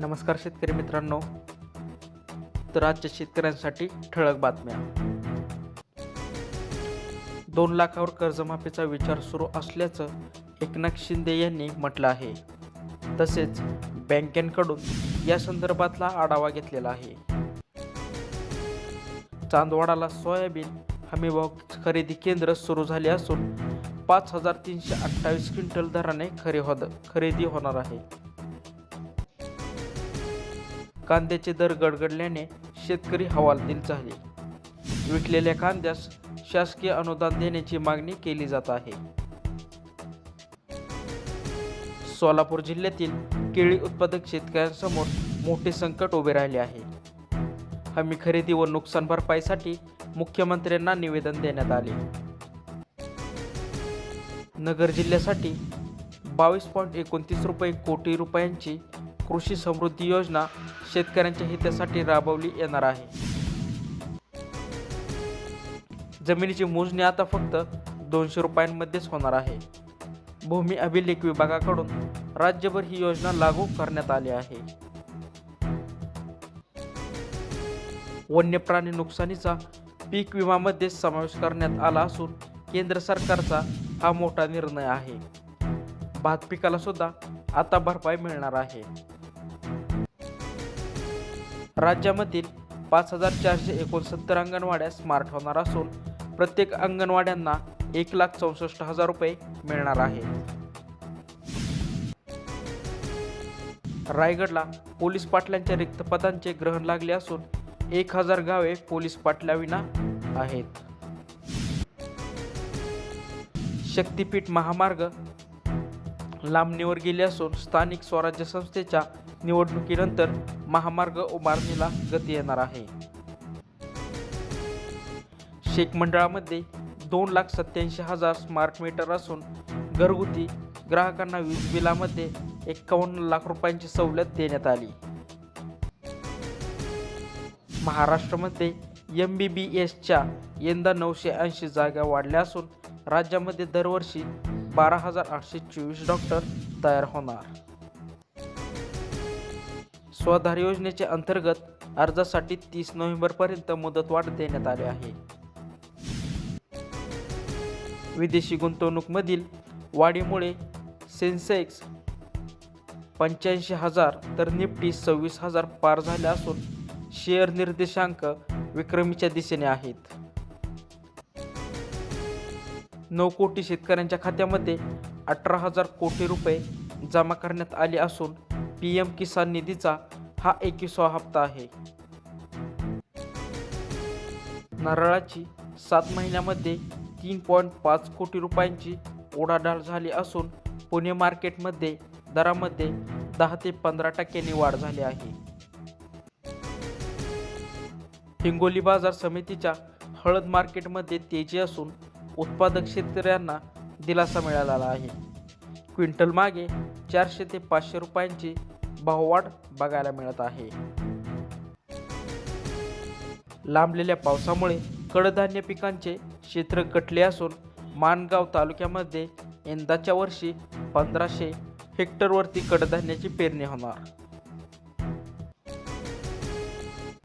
नमस्कार शेतकरी मित्रांनो. तर आजच्या शेतकऱ्यांसाठी ठळक बातम्या. दोन लाखावर कर्जमाफीचा विचार सुरू असल्याचं एकनाथ शिंदे यांनी म्हटलं आहे. तसेच बँकेकडून या संदर्भातला आढावा घेतलेला आहे. चांदवाडाला सोयाबीन हमीभाव खरेदी केंद्र सुरू झाले असून पाच हजार तीनशे अठ्ठावीस क्विंटल दराने खरे होद खरेदी होणार आहे. कांद्याचे दर गडगडल्याने शेतकरी हवालदिल झाले. विकलेल्या कांद्यास शासकीय अनुदान देण्याची मागणी केली जात आहे. सोलापूर जिल्ह्यातील केळी उत्पादक शेतकऱ्यांसमोर मोठे संकट उभे राहिले आहे. हमी खरेदी व नुकसान भरपाईसाठी मुख्यमंत्र्यांना निवेदन देण्यात आले. नगर जिल्ह्यासाठी बावीस पॉईंट एकोणतीस रुपये कोटी रुपयांची कृषी समृद्धी योजना शेतकऱ्यांच्या हितासाठी राबवली येणार आहे. जमिनीची मोजणी आता फक्त दोनशे रुपयांमध्येच होणार आहे. भूमी अभिलेख विभागाकडून राज्यभर ही योजना लागू करण्यात आली आहे. वन्य प्राणी नुकसानीचा पीक विमामध्ये समावेश करण्यात आला असून केंद्र सरकारचा हा मोठा निर्णय आहे. भात पिकाला सुद्धा आता भरपाई मिळणार आहे. राज्यामधील पाच हजार चारशे एकोणसत्तर अंगणवाड्या स्मार्ट होणार असून प्रत्येक अंगणवाड्यांना एक लाख चौसष्ट हजार रुपये मिळणार आहे. रायगडला पोलीस पाटलांच्या रिक्त पदांचे ग्रहण लागले असून एक हजार गावे पोलीस पाटलाविना आहेत. शक्तिपीठ महामार्ग लांबणीवर गेले असून स्थानिक स्वराज्य संस्थेच्या निवडणुकीनंतर महामार्ग उभारणीला गती येणार आहे. शेख मंडळामध्ये दोन लाख सत्याऐंशी हजार स्मार्ट मीटर असून घरगुती ग्राहकांना वीज बिलामध्ये एकावन्न लाख रुपयांची सवलत देण्यात आली. महाराष्ट्रामध्ये एम बी बी एसच्या यंदा नऊशे ऐंशी जागा वाढल्या असून राज्यामध्ये दरवर्षी बारा हजार आठशे चोवीस डॉक्टर तयार होणार. स्वधार योजनेच्या अंतर्गत अर्जासाठी तीस नोव्हेंबरपर्यंत मुदतवाढ देण्यात आली आहे. विदेशी गुंतवणूकमधील वाढीमुळे सेन्सेक्स पंच्याऐंशी हजार तर निफ्टी सव्वीस हजार पार झाले असून शेअर निर्देशांक विक्रमीच्या दिशेने आहेत. नऊ कोटी शेतकऱ्यांच्या खात्यामध्ये अठरा हजार कोटी रुपये जमा करण्यात आले असून पी एम किसान निधीचा हा एकविसावा हप्ता आहे. नारळाची सात महिन्यामध्ये तीन पॉईंट पाच कोटी रुपयांची ओढाढाल झाली असून पुणे मार्केटमध्ये दरामध्ये दहा ते पंधरा टक्क्यांनी वाढ झाली आहे. हिंगोली बाजार समितीच्या हळद मार्केटमध्ये तेजी असून उत्पादक शेतकऱ्यांना दिलासा मिळाला आहे. क्विंटल मागे चारशे ते पाचशे रुपयांची भाववाढ बघायला मिळत आहे. लांबलेल्या पावसामुळे कडधान्य पिकांचे क्षेत्र कटले असून माणगाव तालुक्यामध्ये यंदाच्या वर्षी पंधराशे हेक्टरवरती कडधान्याची पेरणी होणार.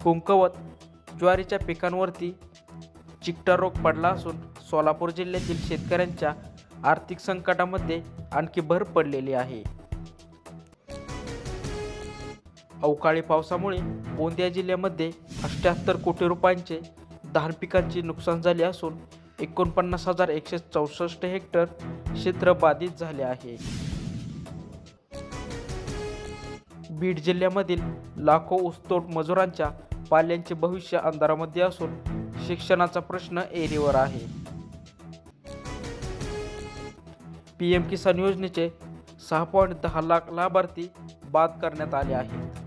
कुंकवत ज्वारीच्या पिकांवरती चिकटा रोग पडला असून सोलापूर जिल्ह्यातील शेतकऱ्यांच्या आर्थिक संकटामध्ये आणखी भर पडलेली आहे. अवकाळी पावसामुळे गोंदिया जिल्ह्यामध्ये अष्ट्याहत्तर कोटी रुपयांचे धान पिकांचे नुकसान झाले असून एकोणपन्नास हजार एकशे चौसष्ट हेक्टर क्षेत्र बाधित झाले आहे. बीड जिल्ह्यामधील लाखो ऊसतोड मजुरांच्या पाल्यांचे भविष्य अंधारामध्ये असून शिक्षणाचा प्रश्न एरीवर आहे. पी एम किसान योजनेचे सहा पॉईंट दहा लाख लाभार्थी बाद करण्यात आले आहेत.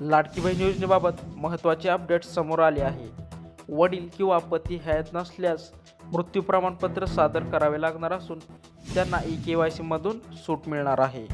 लाडकी बहीण योजनेबाबत महत्त्वाचे अपडेट समोर आले आहे. वडील किंवा पती हयात नसल्यास मृत्यू प्रमाणपत्र सादर करावे लागणार असून त्यांना ई के वाय सीमधून सूट मिळणार आहे.